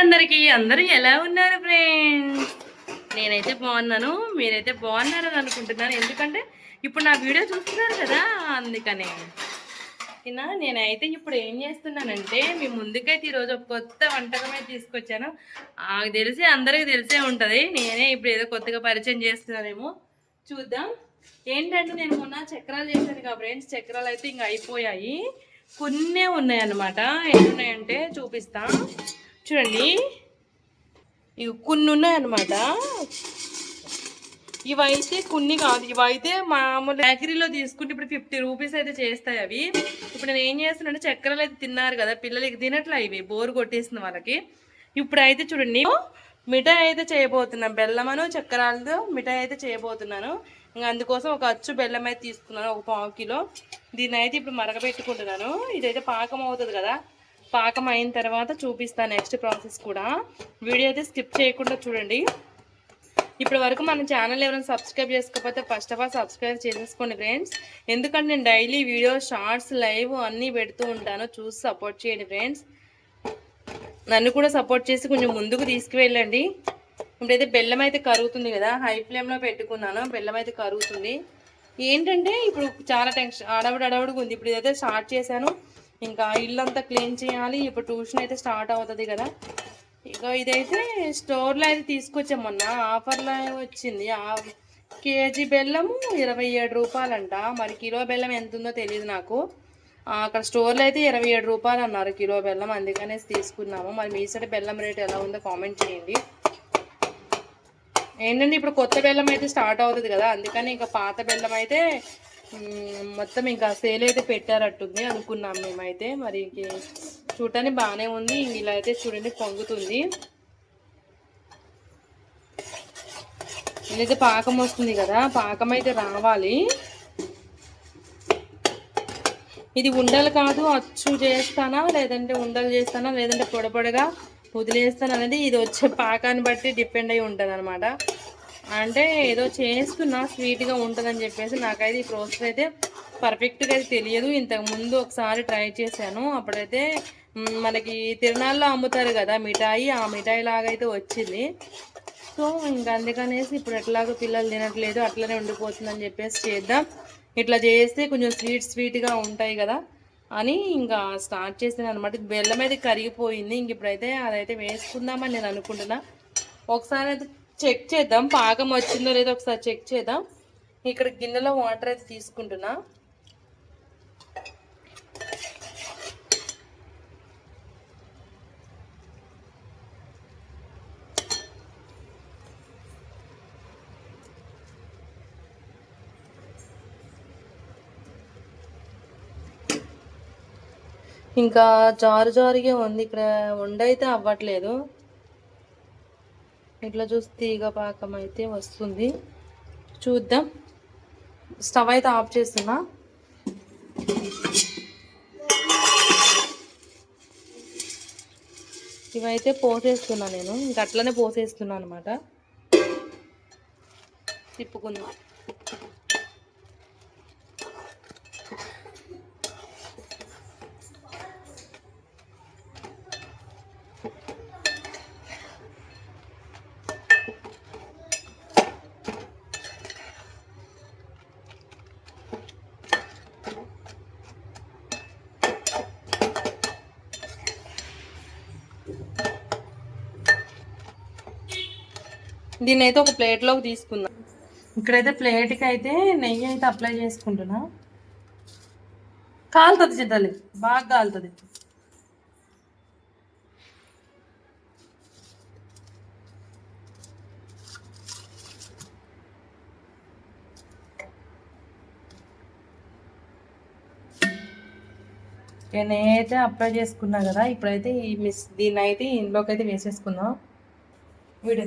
అందరికీ అందరూ ఎలా ఉన్నారు ఫ్రెండ్స్ నేనైతే బాగున్నాను. మీరైతే బాగున్నారని అనుకుంటున్నాను. ఎందుకంటే ఇప్పుడు నా వీడియో చూస్తున్నారు కదా అందుకనే. ఓకేనా నేనైతే ఇప్పుడు ఏం చేస్తున్నానంటే మీ ముందుకైతే ఈరోజు ఒక కొత్త వంటకం తీసుకొచ్చాను. నాకు తెలిసి అందరికీ తెలిసే ఉంటుంది. నేనే ఇప్పుడు ఏదో కొత్తగా పరిచయం చేస్తున్నానేమో. చూద్దాం. ఏంటంటే నేను మొన్న చక్రాలు చేశాను కదా ఫ్రెండ్స్ చక్రాలు అయితే ఇంకా అయిపోయాయి. కొన్నే ఉన్నాయన్నమాట. ఎన్ని ఉన్నాయంటే చూపిస్తాను చూడండి. ఇవి కొన్ని ఉన్నాయన్నమాట. ఇవైతే కొన్ని కాదు. ఇవైతే మామూలు బేకరీలో తీసుకుంటే ఇప్పుడు ఫిఫ్టీ రూపీస్ అయితే చేస్తాయి అవి. ఇప్పుడు నేను ఏం చేస్తున్నానంటే చక్కెరలు అయితే తిన్నారు కదా పిల్లలకి తినట్లే ఇవి. బోరు కొట్టేసిన వాళ్ళకి. ఇప్పుడు అయితే చూడండి. మిఠాయి అయితే చేయబోతున్నాను. బెల్లమను చక్కెరలతో మిఠాయి అయితే చేయబోతున్నాను. ఇంకా అందుకోసం ఒక అచ్చు బెల్లం అయితే తీసుకున్నాను ఒక పావు కిలో. దీన్ని అయితే ఇప్పుడు మరగబెట్టుకుంటున్నాను. ఇదైతే పాకం అవుతుంది కదా. పాకం అయిన తర్వాత చూపిస్తాను నెక్స్ట్ ప్రాసెస్ కూడా. వీడియో అయితే స్కిప్ చేయకుండా చూడండి. ఇప్పటి వరకు మన ఛానల్ ఎవరైనా సబ్స్క్రైబ్ చేసుకోకపోతే ఫస్ట్ ఆఫ్ ఆల్ సబ్స్క్రైబ్ చేసేసుకోండి ఫ్రెండ్స్ ఎందుకంటే నేను డైలీ వీడియో షార్ట్స్ లైవ్ అన్నీ పెడుతూ ఉంటాను. చూసి సపోర్ట్ చేయండి ఫ్రెండ్స్ నన్ను కూడా సపోర్ట్ చేసి కొంచెం ముందుకు తీసుకువెళ్ళండి. ఇప్పుడైతే బెల్లం అయితే కరుగుతుంది కదా హై ఫ్లేమ్లో పెట్టుకున్నాను. బెల్లం అయితే కరుగుతుంది. ఏంటంటే ఇప్పుడు చాలా టెన్షన్ అడవుడు అడవుడుగా ఉంది. ఇప్పుడు ఇదైతే స్టార్ట్ చేశాను. ఇంకా ఇల్లంతా క్లీన్ చేయాలి. ఇప్పుడు ట్యూషన్ అయితే స్టార్ట్ అవుతుంది కదా. ఇక ఇదైతే స్టోర్లో అయితే తీసుకొచ్చాం మొన్న. ఆఫర్లో వచ్చింది. కేజీ బెల్లము ఇరవై ఏడు రూపాయలంట. మరి కిలో బెల్లం ఎంత ఉందో తెలియదు నాకు అక్కడ స్టోర్లో అయితే ఇరవై ఏడు రూపాయలు అన్నారు కిలో బెల్లం. అందుకనే తీసుకున్నాము. మరి మీ సైడ్ బెల్లం రేట్ ఎలా ఉందో కామెంట్ చేయండి. ఏంటంటే ఇప్పుడు కొత్త బెల్లం అయితే స్టార్ట్ అవుతుంది కదా. అందుకని ఇంకా పాత బెల్లం అయితే మొత్తం ఇంకా సేల్ అయితే పెట్టారట్టుంది అనుకున్నాం మేమైతే. మరి చూడటానికి బాగానే ఉంది. ఇలా అయితే చూడండి పొంగుతుంది. ఇదైతే పాకం వస్తుంది కదా పాకం అయితే రావాలి. ఇది ఉండలు కాదు అచ్చు చేస్తానా లేదంటే ఉండలు చేస్తానా లేదంటే పొడపొడగా వదిలేస్తాను అనేది ఇది వచ్చే పాకాన్ని బట్టి డిపెండ్ అయి ఉంటుంది అనమాట అంటే ఏదో చేసుకున్నా స్వీట్గా ఉంటుందని చెప్పేసి నాకైతే ఈ ప్రాసెస్ అయితే పర్ఫెక్ట్గా అయితే తెలియదు. ఇంతకు ముందు ఒకసారి ట్రై చేశాను. అప్పుడైతే మనకి తిరునాళ్ళలో అమ్ముతారు కదా మిఠాయి ఆ మిఠాయి లాగా అయితే వచ్చింది. సో ఇంకా అందుకనేసి ఇప్పుడు ఎట్లాగో పిల్లలు తినట్లేదు అట్లనే ఉండిపోతుందని చెప్పేసి చేద్దాం. ఇట్లా చేస్తే కొంచెం స్వీట్ స్వీట్గా ఉంటాయి కదా అని ఇంకా స్టార్ట్ చేసాను అనమాట బెల్లం అయితే కరిగిపోయింది. ఇంక ఇప్పుడైతే అదైతే వేసుకుందామని నేను అనుకుంటున్నా. ఒకసారి అయితే చెక్ చేద్దాం. పాకం వచ్చిందో లేదో ఒకసారి చెక్ చేద్దాం. ఇక్కడ గిన్నెలో వాటర్ అయితే తీసుకుంటున్నా. ఇంకా జారు జారుగా ఉంది. ఇక్కడ ఉండైతే అవ్వట్లేదు. ఇట్లా చూసి తీగ పాకం అయితే వస్తుంది. చూద్దాం. స్టవ్ అయితే ఆఫ్ చేస్తున్నా. ఇవైతే పోసేస్తున్నా నేను. ఇంకా అట్లనే పోసేస్తున్నా అనమాట తిప్పుకుందాం. దీన్ని అయితే ఒక ప్లేట్లోకి తీసుకుందాం. ఇక్కడైతే ప్లేట్కి అయితే నెయ్యి అయితే అప్లై చేసుకుంటున్నా. కాలుతుంది చిద్దాలి బాగా కాలుతుంది. నేనైతే నెయ్యి అయితే అప్లై చేసుకున్నా కదా ఇప్పుడైతే ఈ మిస్ దీన్ని అయితే ఇంట్లోకి అయితే వేసేసుకుందాం. వీడియో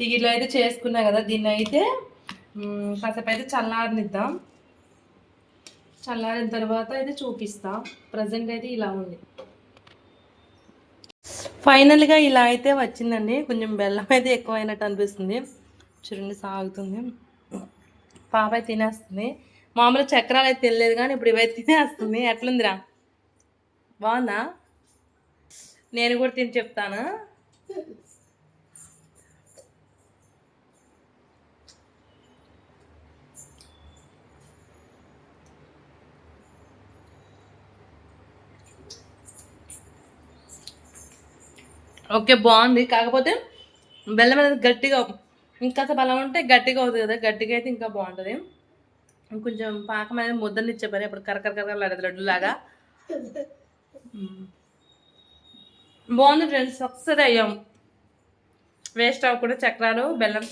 ఇక ఇట్లా అయితే చేసుకున్నా కదా దీన్ని అయితే కాసేపు అయితే చల్లారనిద్దాం. చల్లారిన తర్వాత అయితే చూపిస్తా. ప్రజెంట్ అయితే ఇలా ఉంది. ఫైనల్గా ఇలా అయితే వచ్చిందండి. కొంచెం బెల్లం అయితే ఎక్కువైనట్టు అనిపిస్తుంది. చూడండి సాగుతుంది. పాప అయితే తినేస్తుంది. మామూలు చక్రాలు అయితే తినలేదు కానీ ఇప్పుడు ఇవైతే తినేస్తుంది. ఎట్లుందిరా? బాగుందా? నేను కూడా తిని చెప్తాను. ఓకే బాగుంది. కాకపోతే బెల్లం అనేది గట్టిగా ఇంకా బలం ఉంటే గట్టిగా అవుతుంది కదా గట్టిగా అయితే ఇంకా బాగుంటుంది. కొంచెం పాకం అనేది ముద్దనిచ్చే పని అప్పుడు కరకర కరకర లడ్డు లడ్డు లాగా బాగుంది ఫ్రెండ్స్ సక్సెస్ అయ్యాం. వేస్ట్ అవ్వకుండా చక్రాలు బెల్లం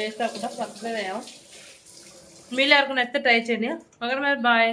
వేస్ట్ అవ్వకుండా సక్సెస్ అయ్యాం. మీరు ఎవరికి నచ్చితే ట్రై చేయండి. ఒకరి మీద బాయ్.